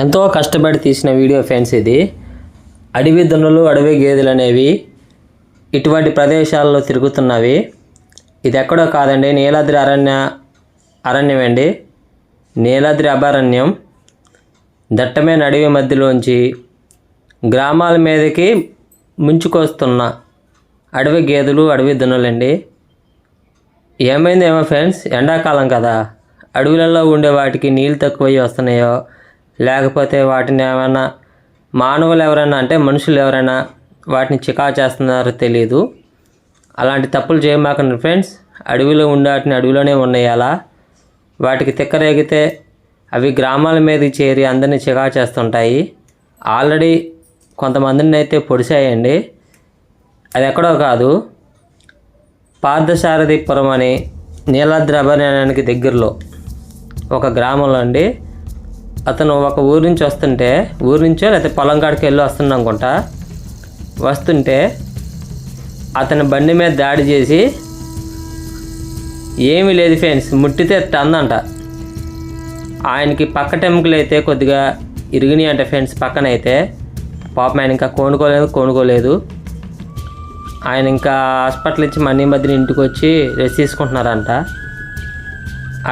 ఎంతో కష్టపడి తీసిన వీడియో ఫ్రెండ్స్ ఇది. అడవి దున్నలు అడవి గేదెలు అనేవి ఇటువంటి ప్రదేశాల్లో తిరుగుతున్నవి. ఇది ఎక్కడో కాదండి నీలాద్రి అరణ్య అరణ్యం అండి. నీలాద్రి అభయారణ్యం దట్టమైన అడవి మధ్యలోంచి గ్రామాల మీదకి ముంచుకొస్తున్న అడవి గేదెలు అడవి దున్నలండి ఏమైందేమో ఫ్రెండ్స్ ఎండాకాలం కదా. అడవులలో ఉండే వాటికి నీళ్ళు తక్కువయ్యి వస్తున్నాయో లేకపోతే వాటిని ఏమైనా మానవులు ఎవరైనా అంటే మనుషులు ఎవరైనా వాటిని చికా చేస్తున్నారో తెలియదు అలాంటి తప్పులు చేయమాకండి ఫ్రెండ్స్. అడవిలో ఉండే వాటిని అడవిలోనే ఉన్నాయి అలా వాటికి తిక్కరేగితే అవి గ్రామాల మీదకి చేరి అందరినీ చికా చేస్తుంటాయి. ఆల్రెడీ కొంతమందిని అయితే పొడిచాయండి. అది ఎక్కడో కాదు. పార్థసారథిపురం అని నీలాద్రి అభయారణ్యానికి దగ్గరలో ఒక గ్రామంలో అండి. అతను ఒక ఊరు నుంచి వస్తుంటే ఊరు నుంచో లేకపోతే పొలం కాడికి వెళ్ళి వస్తున్నా అనుకుంటా. వస్తుంటే అతని బండి మీద దాడి చేసి ఏమీ లేదు ఫ్రెండ్స్ ముట్టితే టందంట ఆయనకి పక్క టెంకులు అయితే కొద్దిగా ఇరిగినాయి అంట ఫ్రెండ్స్ పక్కన అయితే. పాపం ఆయన ఇంకా కోనుకోలేదు కోనుకోలేదు. ఆయన ఇంకా హాస్పిటల్ ఇచ్చి మనీ మధ్యన ఇంటికి వచ్చి రెస్ట్ తీసుకుంటున్నారంట.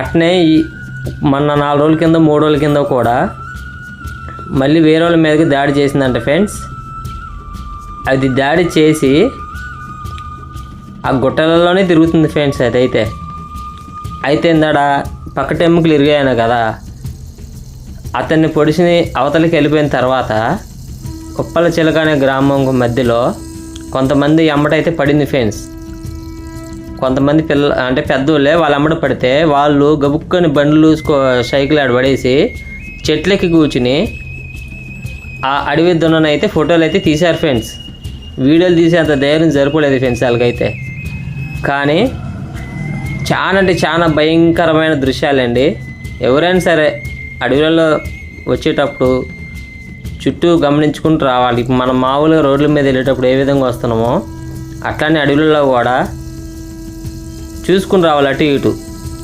అట్నే ఈ మొన్న నాలుగు రోజుల కింద మూడు రోజుల కింద కూడా మళ్ళీ వేరే వాళ్ళ మీదకి దాడి చేసిందంట ఫ్రెండ్స్. అది దాడి చేసి ఆ గుట్టలలోనే తిరుగుతుంది ఫ్రెండ్స్ అదైతే అయితే. ఇందాడ పక్క టెంకులు ఇరిగాయను కదా. అతన్ని పొడిచిని అవతలికి వెళ్ళిపోయిన తర్వాత కుప్పల చిలక అనే గ్రామం మధ్యలో కొంతమంది ఎమ్మటైతే పడింది ఫ్రెండ్స్. కొంతమంది పిల్ల అంటే పెద్దోళ్ళే వాళ్ళ అమ్మడ పడితే వాళ్ళు గబుక్కని బండ్లు సైకిల్ ఆడ పడేసి చెట్లకి కూర్చుని ఆ అడవి దున్నను అయితే ఫోటోలు అయితే తీశారు ఫ్రెండ్స్. వీడియోలు తీసేంత ధైర్యం సరిపోలేదు ఫ్రెండ్స్ వాళ్ళకైతే. కానీ చాలా అంటే చాలా భయంకరమైన దృశ్యాలండి. ఎవరైనా సరే అడవులలో వచ్చేటప్పుడు చుట్టూ గమనించుకుంటూ రావాలి. మనం మామూలుగా రోడ్ల మీద వెళ్ళేటప్పుడు ఏ విధంగా వస్తున్నామో అట్లానే అడవులలో కూడా చూసుకుని రావాలి అటు ఇటు.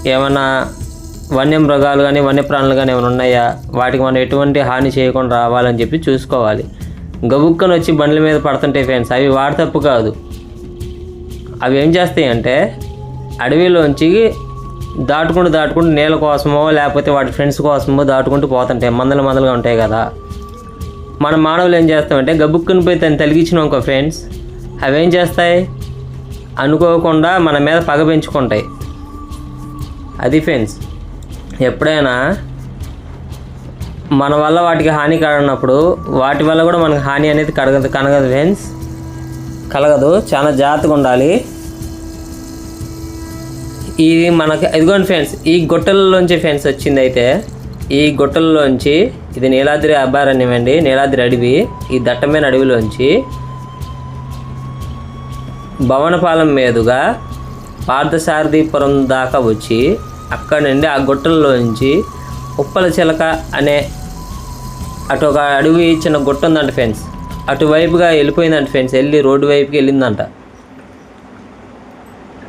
ఏమైనా వన్యమృగాలు కానీ వన్యప్రాణులు కానీ ఏమైనా ఉన్నాయా? వాటికి మనం ఎటువంటి హాని చేయకుండా రావాలని చెప్పి చూసుకోవాలి. గబుక్కని వచ్చి బండ్ల మీద పడుతుంటాయి ఫ్రెండ్స్ అవి వాడి తప్పు కాదు. అవి ఏం చేస్తాయి అంటే అడవిలోంచి దాటుకుంటూ దాటుకుంటూ నీళ్ళ కోసమో లేకపోతే వాటి ఫ్రెండ్స్ కోసమో దాటుకుంటూ పోతుంటాయి. మందలు మందలుగా ఉంటాయి కదా. మన మానవులు ఏం చేస్తామంటే గబుక్కుని పోయి తను తలిగించినాం ఒక ఫ్రెండ్స్ అవి ఏం చేస్తాయి? అనుకోకుండా మన మీద పగ పెంచుకుంటాయి. అది ఫ్రెండ్స్ ఎప్పుడైనా మన వల్ల వాటికి హాని కలగనప్పుడు వాటి వల్ల కూడా మనకు హాని అనేది కడగదు కనగదు ఫ్రెండ్స్ కలగదు చాలా జాగ్రత్తగా ఉండాలి. ఇది మనకి ఇదిగోండి ఫ్రెండ్స్ ఈ గుట్టలలోంచి ఫ్రెండ్స్ వచ్చింది అయితే ఈ గుట్టలలోంచి ఇది నీలాద్రి అభయారణ్యం అండి నీలాద్రి అడవి ఈ దట్టమైన అడవిలోంచి భవనపాలెం మీదుగా పార్థసారథీపురం దాకా వచ్చి అక్కడ నుండి ఆ గుట్టల్లోంచి ఉప్పల చిలక అనే అటు ఒక అడవి చిన్న గుట్ట ఉందంట ఫ్రెండ్స్. అటువైపుగా వెళ్ళిపోయిందంట ఫ్రెండ్స్. వెళ్ళి రోడ్డు వైపుకి వెళ్ళిందంట.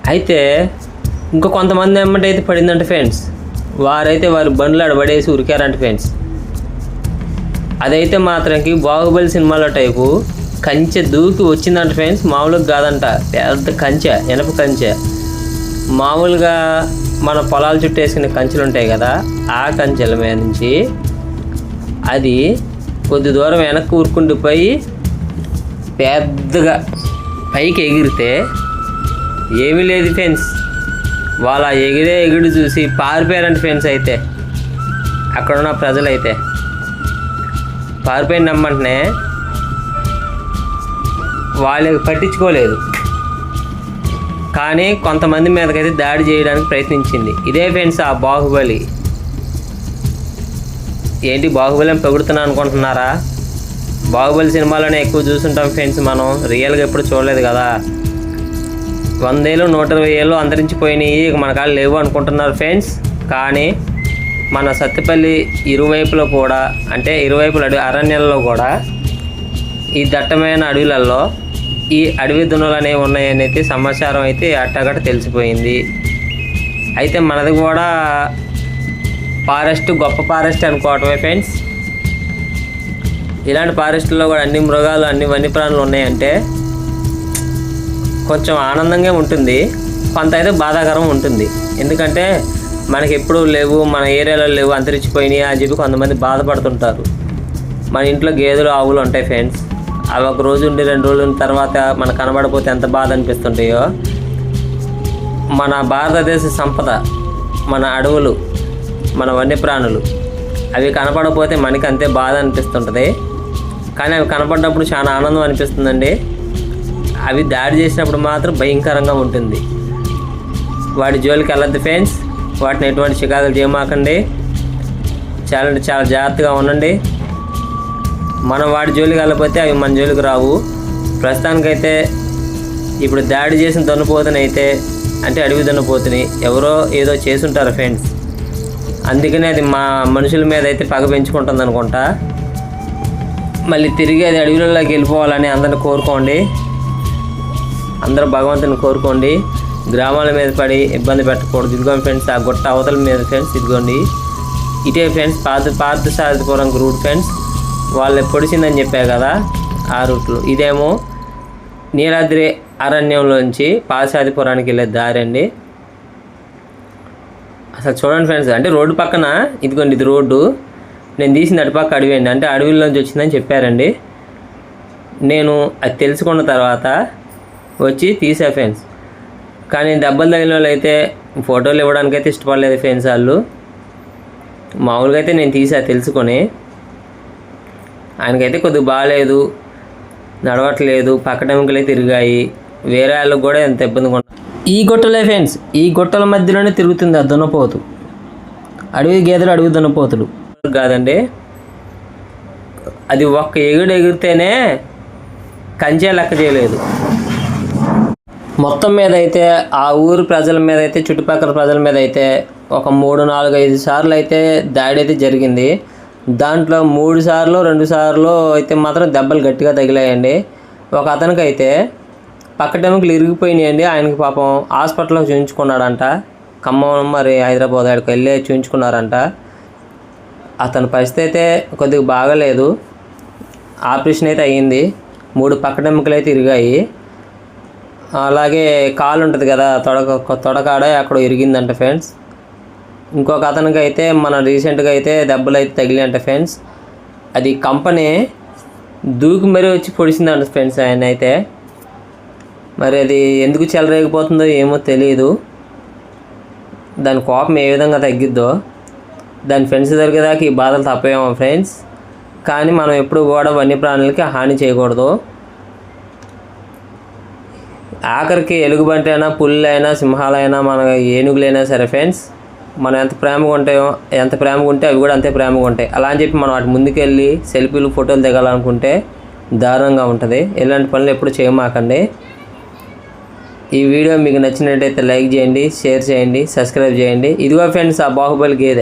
అయితే ఇంకా కొంతమంది ఎమ్మటి అయితే పడిందంట ఫ్రెండ్స్. వారైతే వారి బండ్లు ఆడ పడేసి ఉరికారంట ఫ్రెండ్స్. అదైతే మాత్రంకి బాహుబలి సినిమాలో టైపు కంచె దూకి వచ్చిందంట ఫ్రెండ్స్ మామూలుగా కాదంట. పెద్ద కంచె ఎనప కంచె. మామూలుగా మన పొలాల చుట్టూ వేసుకునే కంచెలు ఉంటాయి కదా ఆ కంచెల మీద నుంచి అది కొద్ది దూరం వెనక్కి ఊరుకుండిపోయి పెద్దగా పైకి ఎగిరితే ఏమీ లేదు ఫ్రెండ్స్ వాళ్ళ ఎగిరే ఎగుడు చూసి పారిపోయారంట ఫ్రెండ్స్ అయితే. అక్కడున్న ప్రజలైతే. పారిపోయిన నమ్మంటనే వాళ్ళకి పట్టించుకోలేదు. కానీ కొంతమంది మీదకైతే దాడి చేయడానికి ప్రయత్నించింది. ఇదే ఫ్రెండ్స్ ఆ బాహుబలి. ఏంటి బాహుబలి అని పొగుడుతున్నా అనుకుంటున్నారా? బాహుబలి సినిమాలోనే ఎక్కువ చూస్తుంటాం ఫ్రెండ్స్ మనం. రియల్గా ఎప్పుడు చూడలేదు కదా. వందేళ్ళు నూట ఇరవై ఏళ్ళు అంతరించిపోయినాయి. ఇక మన కాళ్ళు లేవు అనుకుంటున్నారు ఫ్రెండ్స్. కానీ మన సత్తిపల్లి ఇరువైపులో కూడా అంటే ఇరువైపుల అడవి అరణ్యాలలో కూడా ఈ దట్టమైన అడవులలో ఈ అడవి దున్నలు అనేవి ఉన్నాయని అయితే సమాచారం అయితే అట్టగట్ట తెలిసిపోయింది. అయితే మనది కూడా ఫారెస్ట్ గొప్ప ఫారెస్ట్ అనుకోవటమే ఫ్రెండ్స్. ఇలాంటి ఫారెస్ట్లో కూడా అన్ని మృగాలు అన్ని వన్యప్రాణులు ఉన్నాయంటే కొంచెం ఆనందంగా ఉంటుంది. కొంత అయితే బాధాకరం ఉంటుంది. ఎందుకంటే మనకి ఎప్పుడూ లేవు మన ఏరియాలో లేవు అంతరించిపోయినాయి అని చెప్పి కొంతమంది బాధపడుతుంటారు. మన ఇంట్లో గేదెలు ఆవులు ఉంటాయి ఫ్రెండ్స్. అవి ఒక రోజు ఉండి రెండు రోజుల తర్వాత మనకు కనబడపోతే ఎంత బాధ అనిపిస్తుంటాయో? మన భారతదేశ సంపద మన అడవులు మన వన్యప్రాణులు అవి కనపడకపోతే మనకి అంతే బాధ అనిపిస్తుంటుంది. కానీ అవి కనపడినప్పుడు చాలా ఆనందం అనిపిస్తుందండి. అవి దాడి చేసినప్పుడు మాత్రం భయంకరంగా ఉంటుంది. వాటి జోలికి వెళ్ళద్దు ఫ్రెండ్స్ వాటిని ఎటువంటి చికాకులు చేయమాకండి. చాలా అంటే చాలా జాగ్రత్తగా ఉండండి. మనం వాటి జోలికి వెళ్ళకపోతే అవి మన జోలికి రావు. ప్రస్తుతానికైతే ఇప్పుడు దాడి చేసిన దున్నపోతుని అయితే అంటే అడవి దున్నపోతుని ఎవరో ఏదో చేసుంటారు ఫ్రెండ్స్ అందుకనే అది మా మనుషుల మీద అయితే పగ పెంచుకుంటుంది అనుకుంటా. మళ్ళీ తిరిగి అది అడవిలోకి వెళ్ళిపోవాలని అందరిని కోరుకోండి. అందరూ భగవంతుని కోరుకోండి. గ్రామాల మీద పడి ఇబ్బంది పెట్టకూడదు. ఇదిగోండి ఫ్రెండ్స్ ఆ గుట్ట అవతల మీద ఫ్రెండ్స్ ఇదిగోండి. ఇటే ఫ్రెండ్స్ పాత పాత సారథిపురం రూట్ ఫ్రెండ్స్ వాళ్ళు పొడిచిందని చెప్పా కదా ఆ రూట్లు. ఇదేమో నీలాద్రి అరణ్యంలోంచి పాశాదిపురానికి వెళ్ళే దారి అండి. అసలు చూడండి ఫ్రెండ్స్ అంటే రోడ్డు పక్కన ఇదిగోండి ఇది రోడ్డు నేను తీసిన అటుపక్క అడవి అండి. అంటే అడవిలోంచి వచ్చిందని చెప్పారండి. నేను అది తెలుసుకున్న తర్వాత వచ్చి తీసా ఫ్రెండ్స్. కానీ దెబ్బలు తగిలిన వాళ్ళు అయితే ఫోటోలు ఇవ్వడానికైతే ఇష్టపడలేదు ఫ్రెండ్స్ వాళ్ళు. మామూలుగా అయితే నేను తీసా తెలుసుకొని. ఆయనకైతే కొద్దిగా బాగాలేదు నడవట్లేదు పక్కటెముకలే తిరిగాయి. వేరే వాళ్ళకి కూడా ఎంత ఇబ్బందిగా ఉంటుంది ఈ గుట్టలే ఫ్రెండ్స్ ఈ గుట్టల మధ్యలోనే తిరుగుతుంది ఆ దున్నపోతు. అడవి గేదెలు అడవి దున్నపోతులు. కాదండి అది ఒక్క ఎగుడు ఎగిరితేనే కంచే లెక్క చేయలేదు. మొత్తం మీద అయితే ఆ ఊరు ప్రజల మీద అయితే చుట్టుపక్కల ప్రజల మీద అయితే ఒక మూడు నాలుగు ఐదు సార్లు అయితే దాడి అయితే జరిగింది. దాంట్లో మూడు సార్లు రెండు సార్లు అయితే మాత్రం దెబ్బలు గట్టిగా తగిలాయండి. ఒక అతనికి అయితే పక్కటెముకలు ఇరిగిపోయినాయండి. ఆయనకి పాపం హాస్పిటల్లో చూయించుకున్నాడంట. ఖమ్మం మరి హైదరాబాద్ ఆడికి వెళ్ళి చూయించుకున్నారంట. అతని పరిస్థితి అయితే కొద్దిగా బాగలేదు. ఆపరేషన్ అయితే అయ్యింది. మూడు పక్కటెముకలు అయితే ఇరిగాయి. అలాగే కాలు ఉంటుంది కదా తొడక తొడకాడ అక్కడ ఇరిగిందంట ఫ్రెండ్స్. ఇంకొక అతనికి అయితే మన రీసెంట్గా అయితే దెబ్బలు అయితే తగిలింట ఫ్రెండ్స్. అది కంపెనీ దూకి మరీ వచ్చి పొడిచిందంట ఫ్రెండ్స్ ఆయన అయితే మరి అది ఎందుకు చెలరేగిపోతుందో ఏమో తెలియదు దాని కోపం ఏ విధంగా తగ్గిద్దో దాని ఫ్రెండ్స్ దొరికేదాకా ఈ బాధలు తప్పేమో ఫ్రెండ్స్. కానీ మనం ఎప్పుడు కూడా వన్యప్రాణులకి హాని చేయకూడదు. ఆఖరికి ఎలుగుబంటి అయినా పుల్లైనా సింహాలైనా మన ఏనుగులైనా సరే ఫ్రెండ్స్ మనం ఎంత ప్రేమగా ఉంటాయో ఎంత ప్రేమగా ఉంటే అవి కూడా అంతే ప్రేమగా ఉంటాయి. అలా అని చెప్పి మనం వాటి ముందుకెళ్ళి సెల్ఫీలు ఫోటోలు దిగాలనుకుంటే దారుణంగా ఉంటుంది. ఇలాంటి పనులు ఎప్పుడు చేయమాకండి. ఈ వీడియో మీకు నచ్చినట్టయితే లైక్ చేయండి షేర్ చేయండి సబ్స్క్రైబ్ చేయండి. ఇదిగో ఫ్రెండ్స్ ఆ బాహుబలి గేదె.